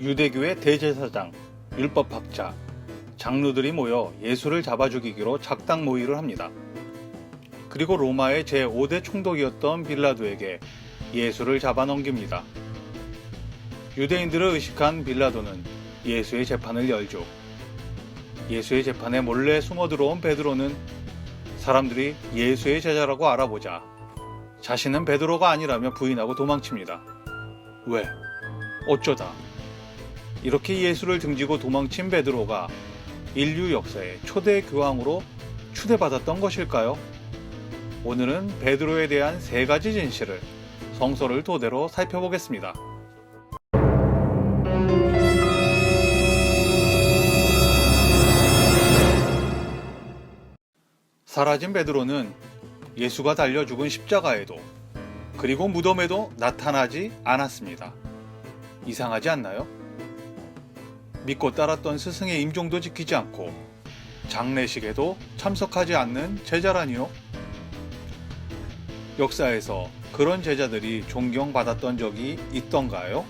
유대교의 대제사장, 율법학자, 장로들이 모여 예수를 잡아 죽이기로 작당 모의를 합니다. 그리고 로마의 제5대 총독이었던 빌라도에게 예수를 잡아 넘깁니다. 유대인들을 의식한 빌라도는 예수의 재판을 열죠. 예수의 재판에 몰래 숨어 들어온 베드로는 사람들이 예수의 제자라고 알아보자 자신은 베드로가 아니라며 부인하고 도망칩니다. 왜? 어쩌다? 이렇게 예수를 등지고 도망친 베드로가 인류 역사의 초대 교황으로 추대받았던 것일까요? 오늘은 베드로에 대한 세 가지 진실을 성서를 토대로 살펴보겠습니다. 사라진 베드로는 예수가 달려 죽은 십자가에도 그리고 무덤에도 나타나지 않았습니다. 이상하지 않나요? 믿고 따랐던 스승의 임종도 지키지 않고 장례식에도 참석하지 않는 제자라니요? 역사에서 그런 제자들이 존경받았던 적이 있던가요?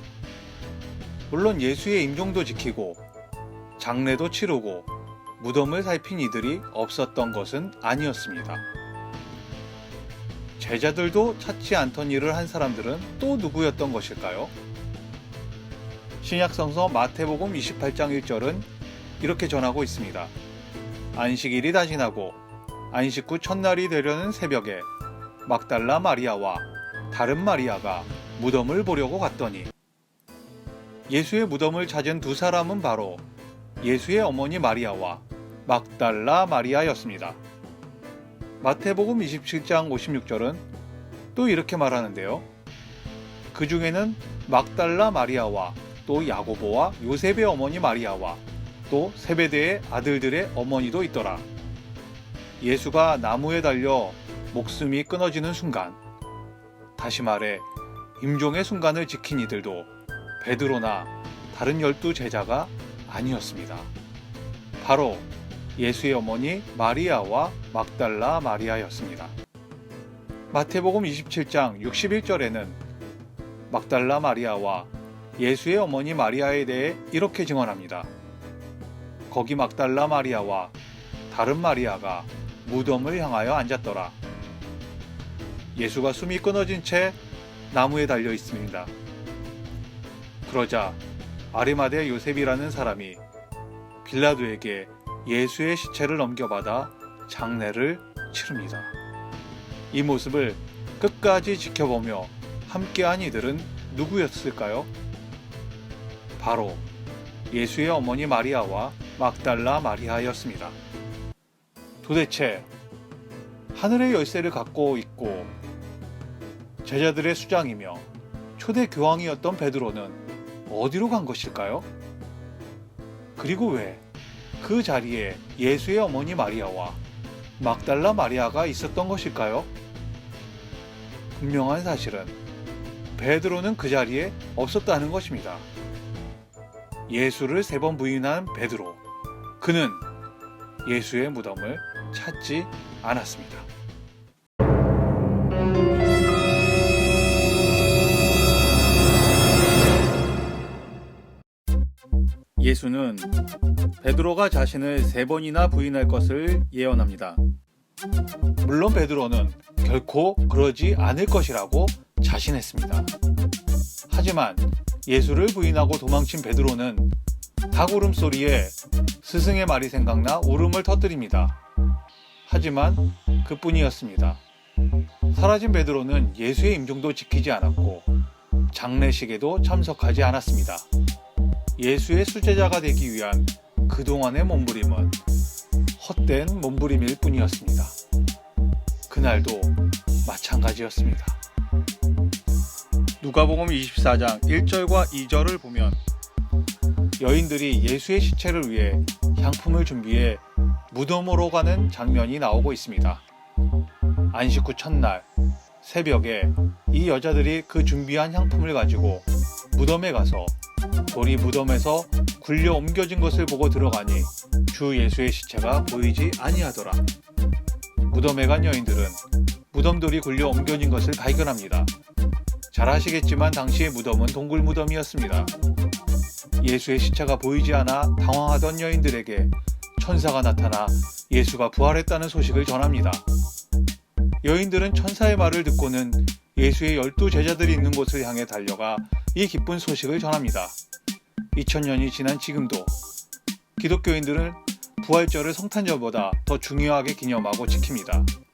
물론 예수의 임종도 지키고 장례도 치르고 무덤을 살핀 이들이 없었던 것은 아니었습니다. 제자들도 찾지 않던 일을 한 사람들은 또 누구였던 것일까요? 신약성서 마태복음 28장 1절은 이렇게 전하고 있습니다. 안식일이 다시 나고 안식 후 첫날이 되려는 새벽에 막달라 마리아와 다른 마리아가 무덤을 보려고 갔더니 예수의 무덤을 찾은 두 사람은 바로 예수의 어머니 마리아와 막달라 마리아였습니다. 마태복음 27장 56절은 또 이렇게 말하는데요. 그 중에는 막달라 마리아와 또 야고보와 요셉의 어머니 마리아와 또 세베대의 아들들의 어머니도 있더라. 예수가 나무에 달려 목숨이 끊어지는 순간, 다시 말해 임종의 순간을 지킨 이들도 베드로나 다른 열두 제자가 아니었습니다. 바로 예수의 어머니 마리아와 막달라 마리아였습니다. 마태복음 27장 61절에는 막달라 마리아와 예수의 어머니 마리아에 대해 이렇게 증언합니다. 거기 막달라 마리아와 다른 마리아가 무덤을 향하여 앉았더라. 예수가 숨이 끊어진 채 나무에 달려 있습니다. 그러자 아리마대 요셉이라는 사람이 빌라도에게 예수의 시체를 넘겨받아 장례를 치릅니다. 이 모습을 끝까지 지켜보며 함께한 이들은 누구였을까요? 바로 예수의 어머니 마리아와 막달라 마리아였습니다. 도대체 하늘의 열쇠를 갖고 있고 제자들의 수장이며 초대 교황이었던 베드로는 어디로 간 것일까요? 그리고 왜 그 자리에 예수의 어머니 마리아와 막달라 마리아가 있었던 것일까요? 분명한 사실은 베드로는 그 자리에 없었다는 것입니다. 예수를 세 번 부인한 베드로. 그는 예수의 무덤을 찾지 않았습니다. 예수는 베드로가 자신을 세 번이나 부인할 것을 예언합니다. 물론 베드로는 결코 그러지 않을 것이라고 자신했습니다. 하지만 예수를 부인하고 도망친 베드로는 닭 울음소리에 스승의 말이 생각나 울음을 터뜨립니다. 하지만 그뿐이었습니다. 사라진 베드로는 예수의 임종도 지키지 않았고 장례식에도 참석하지 않았습니다. 예수의 수제자가 되기 위한 그동안의 몸부림은 헛된 몸부림일 뿐이었습니다. 그날도 마찬가지였습니다. 누가복음 24장 1절과 2절을 보면 여인들이 예수의 시체를 위해 향품을 준비해 무덤으로 가는 장면이 나오고 있습니다. 안식 후 첫날 새벽에 이 여자들이 그 준비한 향품을 가지고 무덤에 가서 돌이 무덤에서 굴려 옮겨진 것을 보고 들어가니 주 예수의 시체가 보이지 아니하더라. 무덤에 간 여인들은 무덤돌이 굴려 옮겨진 것을 발견합니다. 잘 아시겠지만 당시의 무덤은 동굴 무덤이었습니다. 예수의 시체가 보이지 않아 당황하던 여인들에게 천사가 나타나 예수가 부활했다는 소식을 전합니다. 여인들은 천사의 말을 듣고는 예수의 열두 제자들이 있는 곳을 향해 달려가 이 기쁜 소식을 전합니다. 2000년이 지난 지금도 기독교인들은 부활절을 성탄절보다 더 중요하게 기념하고 지킵니다.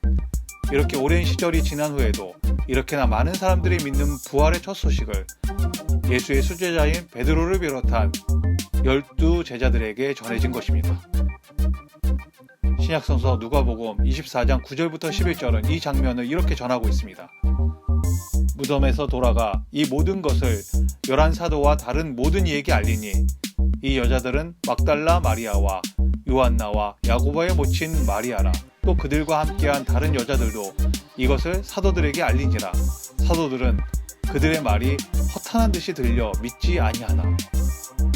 이렇게 오랜 시절이 지난 후에도 이렇게나 많은 사람들이 믿는 부활의 첫 소식을 예수의 수제자인 베드로를 비롯한 열두 제자들에게 전해진 것입니다. 신약성서 누가복음 24장 9절부터 11절은 이 장면을 이렇게 전하고 있습니다. 무덤에서 돌아가 이 모든 것을 열한 사도와 다른 모든 이에게 알리니 이 여자들은 막달라 마리아와 요한나와 야고보의 모친 마리아라 또 그들과 함께한 다른 여자들도 이것을 사도들에게 알리니라 사도들은 그들의 말이 허탄한 듯이 들려 믿지 아니하나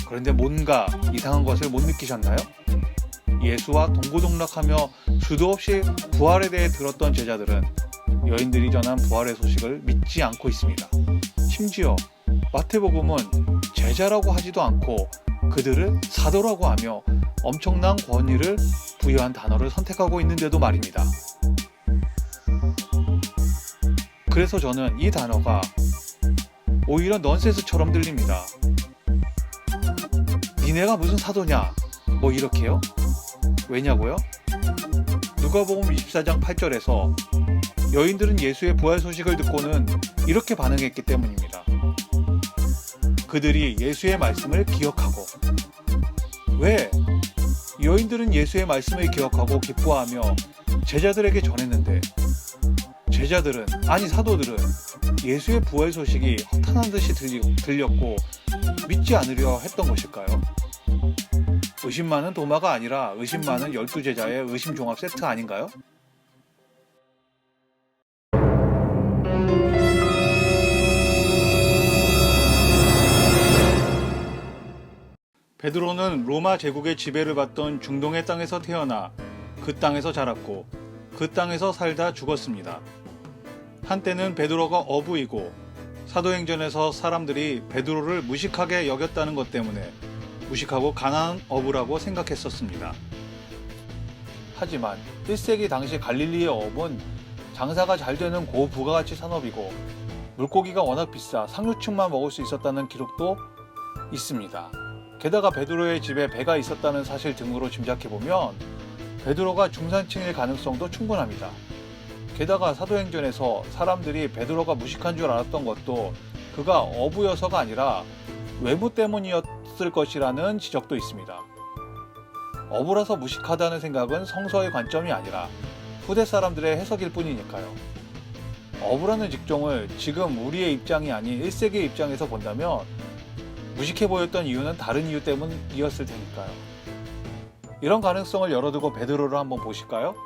그런데 뭔가 이상한 것을 못 느끼셨나요? 예수와 동고동락하며 수도 없이 부활에 대해 들었던 제자들은 여인들이 전한 부활의 소식을 믿지 않고 있습니다. 심지어 마태복음은 제자라고 하지도 않고 그들을 사도라고 하며 엄청난 권위를 부여한 단어를 선택하고 있는데도 말입니다. 그래서 저는 이 단어가 오히려 넌센스처럼 들립니다. 니네가 무슨 사도냐? 뭐 이렇게요? 왜냐고요? 누가복음 24장 8절에서 여인들은 예수의 부활 소식을 듣고는 이렇게 반응했기 때문입니다. 그들이 예수의 말씀을 기억하고 왜 여인들은 예수의 말씀을 기억하고 기뻐하며 제자들에게 전했는데 제자들은 아니 사도들은 예수의 부활 소식이 허탄한 듯이 들렸고 믿지 않으려 했던 것일까요? 의심 많은 도마가 아니라 의심 많은 열두 제자의 의심 종합 세트 아닌가요? 베드로는 로마 제국의 지배를 받던 중동의 땅에서 태어나 그 땅에서 자랐고 그 땅에서 살다 죽었습니다. 한때는 베드로가 어부이고 사도행전에서 사람들이 베드로를 무식하게 여겼다는 것 때문에 무식하고 가난한 어부라고 생각했었습니다. 하지만 1세기 당시 갈릴리의 어부는 장사가 잘 되는 고부가가치 산업이고 물고기가 워낙 비싸 상류층만 먹을 수 있었다는 기록도 있습니다. 게다가 베드로의 집에 배가 있었다는 사실 등으로 짐작해 보면 베드로가 중산층일 가능성도 충분합니다. 게다가 사도행전에서 사람들이 베드로가 무식한 줄 알았던 것도 그가 어부여서가 아니라 외모 때문이었을 것이라는 지적도 있습니다. 어부라서 무식하다는 생각은 성서의 관점이 아니라 후대 사람들의 해석일 뿐이니까요. 어부라는 직종을 지금 우리의 입장이 아닌 1세기의 입장에서 본다면 무식해 보였던 이유는 다른 이유 때문이었을 테니까요. 이런 가능성을 열어두고 베드로를 한번 보실까요?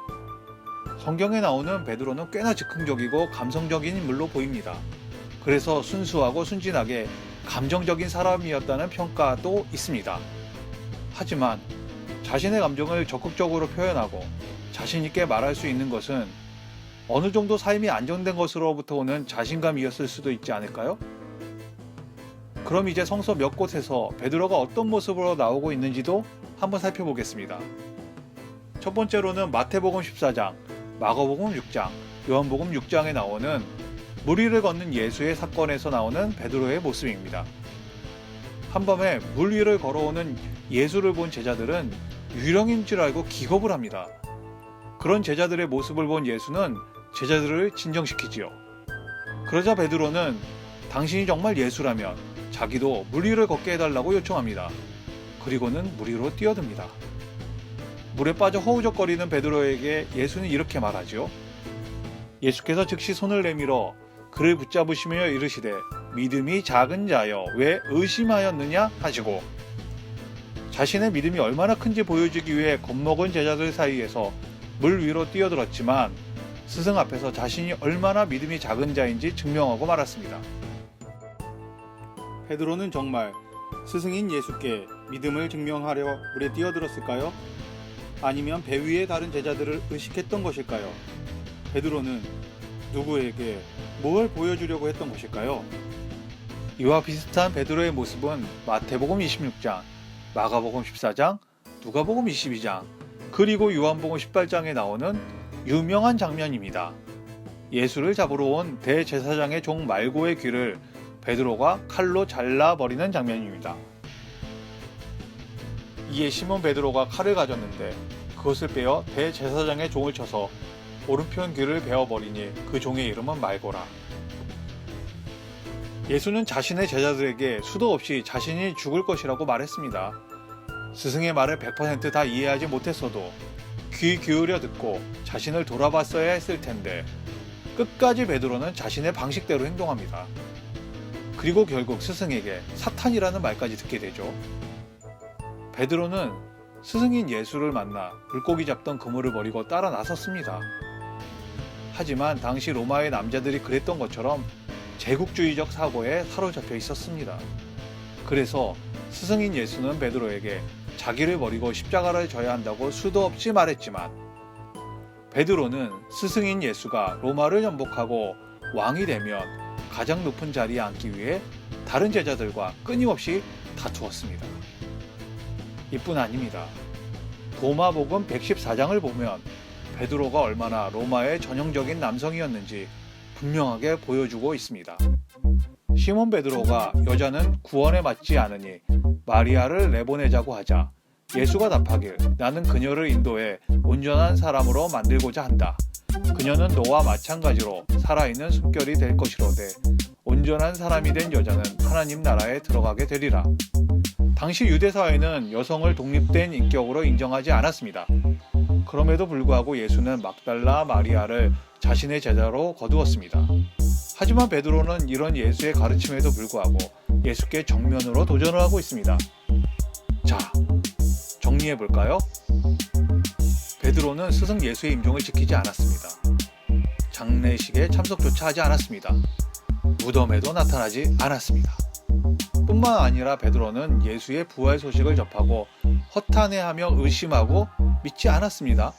성경에 나오는 베드로는 꽤나 즉흥적이고 감성적인 인물로 보입니다. 그래서 순수하고 순진하게 감정적인 사람이었다는 평가도 있습니다. 하지만 자신의 감정을 적극적으로 표현하고 자신있게 말할 수 있는 것은 어느 정도 삶이 안정된 것으로부터 오는 자신감이었을 수도 있지 않을까요? 그럼 이제 성서 몇 곳에서 베드로가 어떤 모습으로 나오고 있는지도 한번 살펴보겠습니다. 첫 번째로는 마태복음 14장, 마가복음 6장, 요한복음 6장에 나오는 물 위를 걷는 예수의 사건에서 나오는 베드로의 모습입니다. 한밤에 물 위를 걸어오는 예수를 본 제자들은 유령인 줄 알고 기겁을 합니다. 그런 제자들의 모습을 본 예수는 제자들을 진정시키지요. 그러자 베드로는 당신이 정말 예수라면 자기도 물 위를 걷게 해달라고 요청합니다. 그리고는 물 위로 뛰어듭니다. 물에 빠져 허우적거리는 베드로에게 예수는 이렇게 말하지요. 예수께서 즉시 손을 내밀어 그를 붙잡으시며 이르시되 믿음이 작은 자여 왜 의심하였느냐 하시고 자신의 믿음이 얼마나 큰지 보여주기 위해 겁먹은 제자들 사이에서 물 위로 뛰어들었지만 스승 앞에서 자신이 얼마나 믿음이 작은 자인지 증명하고 말았습니다. 베드로는 정말 스승인 예수께 믿음을 증명하려 물에 뛰어들었을까요? 아니면 배 위의 다른 제자들을 의식했던 것일까요? 베드로는 누구에게 뭘 보여주려고 했던 것일까요? 이와 비슷한 베드로의 모습은 마태복음 26장, 마가복음 14장, 누가복음 22장, 그리고 요한복음 18장에 나오는 유명한 장면입니다. 예수를 잡으러 온 대제사장의 종 말고의 귀를 베드로가 칼로 잘라버리는 장면입니다. 이에 시몬 베드로가 칼을 가졌는데 그것을 빼어 대제사장의 종을 쳐서 오른편 귀를 베어버리니 그 종의 이름은 말고라. 예수는 자신의 제자들에게 수도 없이 자신이 죽을 것이라고 말했습니다. 스승의 말을 100%다 이해하지 못했어도 귀 기울여 듣고 자신을 돌아봤어야 했을 텐데 끝까지 베드로는 자신의 방식대로 행동합니다. 그리고 결국 스승에게 사탄이라는 말까지 듣게 되죠. 베드로는 스승인 예수를 만나 물고기 잡던 그물을 버리고 따라 나섰습니다. 하지만 당시 로마의 남자들이 그랬던 것처럼 제국주의적 사고에 사로잡혀 있었습니다. 그래서 스승인 예수는 베드로에게 자기를 버리고 십자가를 져야 한다고 수도 없이 말했지만 베드로는 스승인 예수가 로마를 정복하고 왕이 되면 가장 높은 자리에 앉기 위해 다른 제자들과 끊임없이 다투었습니다. 이뿐 아닙니다. 도마복음 114장을 보면 베드로가 얼마나 로마의 전형적인 남성이었는지 분명하게 보여주고 있습니다. 시몬 베드로가 여자는 구원에 맞지 않으니 마리아를 내보내자고 하자 예수가 답하길 나는 그녀를 인도해 온전한 사람으로 만들고자 한다. 그녀는 너와 마찬가지로 살아있는 숨결이 될 것이로되 온전한 사람이 된 여자는 하나님 나라에 들어가게 되리라. 당시 유대 사회는 여성을 독립된 인격으로 인정하지 않았습니다. 그럼에도 불구하고 예수는 막달라 마리아를 자신의 제자로 거두었습니다. 하지만 베드로는 이런 예수의 가르침에도 불구하고 예수께 정면으로 도전을 하고 있습니다. 자, 정리해 볼까요? 베드로는 스승 예수의 임종을 지키지 않았습니다. 장례식에 참석조차 하지 않았습니다. 무덤에도 나타나지 않았습니다. 뿐만 아니라 베드로는 예수의 부활 소식을 접하고 허탄해하며 의심하고 믿지 않았습니다.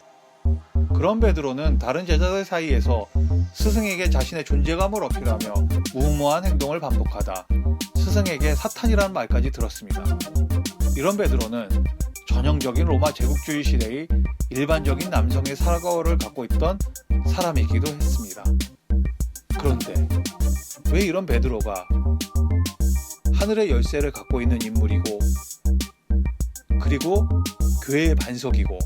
그런 베드로는 다른 제자들 사이에서 스승에게 자신의 존재감을 어필하며 무모한 행동을 반복하다 스승에게 사탄이라는 말까지 들었습니다. 이런 베드로는 전형적인 로마 제국주의 시대의 일반적인 남성의 사과를 갖고 있던 사람이기도 했습니다. 그런데 왜 이런 베드로가 하늘의 열쇠를 갖고 있는 인물이고 그리고 교회의 반석이고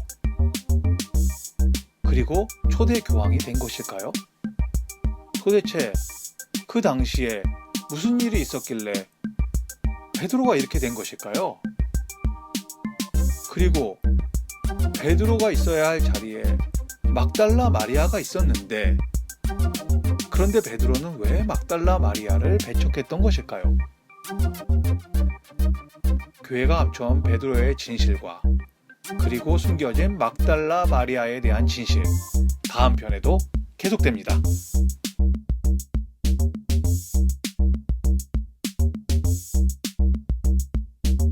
그리고 초대 교황이 된 것일까요? 도대체 그 당시에 무슨 일이 있었길래 베드로가 이렇게 된 것일까요? 그리고 베드로가 있어야 할 자리에 막달라 마리아가 있었는데 그런데 베드로는 왜 막달라 마리아를 배척했던 것일까요? 교회가 감춰온 베드로의 진실과 그리고 숨겨진 막달라 마리아에 대한 진실 다음 편에도 계속됩니다.